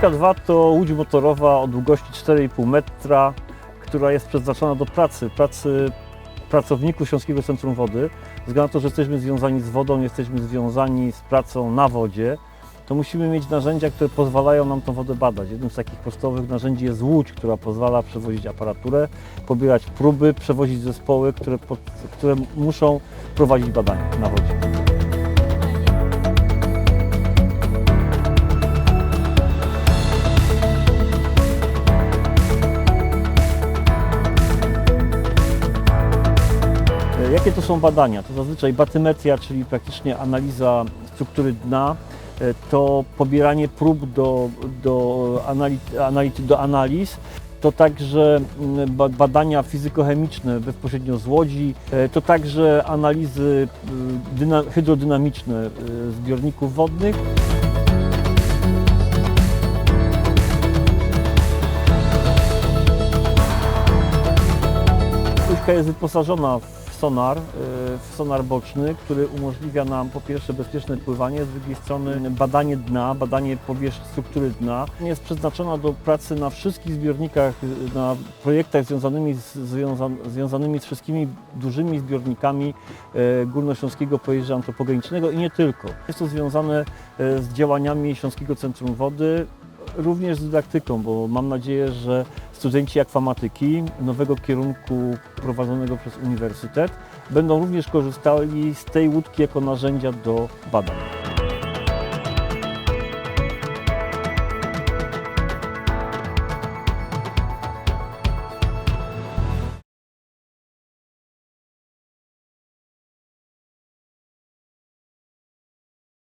Łódka 2 to łódź motorowa o długości 4,5 metra, która jest przeznaczona do pracy, pracy pracowników Śląskiego Centrum Wody. Ze względu na to, że jesteśmy związani z wodą, jesteśmy związani z pracą na wodzie, to musimy mieć narzędzia, które pozwalają nam tą wodę badać. Jednym z takich podstawowych narzędzi jest łódź, która pozwala przewozić aparaturę, pobierać próby, przewozić zespoły, które, pod, które muszą prowadzić badania na wodzie. Jakie to są badania? To zazwyczaj batymetria, czyli praktycznie analiza struktury dna, e, to pobieranie prób do, do, anali- do analiz, to także mm, ba- badania fizykochemiczne bezpośrednio z łodzi, e, to także analizy y, dyna, hydrodynamiczne y, zbiorników wodnych. Łódźka jest wyposażona w sonar, y, sonar boczny, który umożliwia nam po pierwsze bezpieczne pływanie, z drugiej strony badanie dna, badanie powierzchni struktury dna. Jest przeznaczona do pracy na wszystkich zbiornikach, y, na projektach związanymi z, związa, związanymi z wszystkimi dużymi zbiornikami y, Górnośląskiego Pojezia Antropogenicznego i nie tylko. Jest to związane z działaniami Śląskiego Centrum Wody, również z dydaktyką, bo mam nadzieję, że studenci akwamatyki nowego kierunku prowadzonego przez uniwersytet będą również korzystali z tej łódki jako narzędzia do badań.